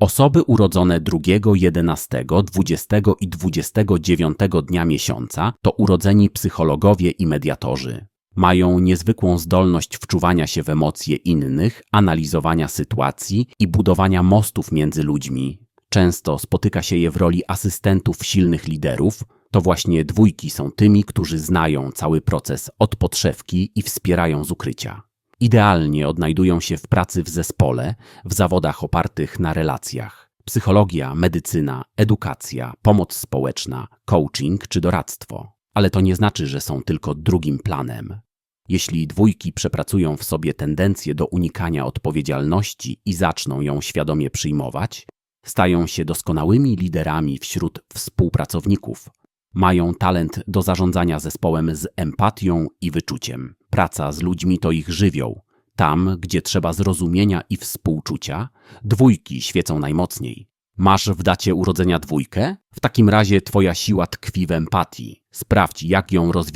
Osoby urodzone 2, 11, 20 i 29 dnia miesiąca to urodzeni psychologowie i mediatorzy. Mają niezwykłą zdolność wczuwania się w emocje innych, analizowania sytuacji i budowania mostów między ludźmi. Często spotyka się je w roli asystentów silnych liderów. To właśnie dwójki są tymi, którzy znają cały proces od podszewki i wspierają z ukrycia. Idealnie odnajdują się w pracy w zespole, w zawodach opartych na relacjach. Psychologia, medycyna, edukacja, pomoc społeczna, coaching czy doradztwo. Ale to nie znaczy, że są tylko drugim planem. Jeśli dwójki przepracują w sobie tendencję do unikania odpowiedzialności i zaczną ją świadomie przyjmować, stają się doskonałymi liderami wśród współpracowników. Mają talent do zarządzania zespołem z empatią i wyczuciem. Praca z ludźmi to ich żywioł. Tam, gdzie trzeba zrozumienia i współczucia, dwójki świecą najmocniej. Masz w dacie urodzenia dwójkę? W takim razie twoja siła tkwi w empatii. Sprawdź, jak ją rozwijać.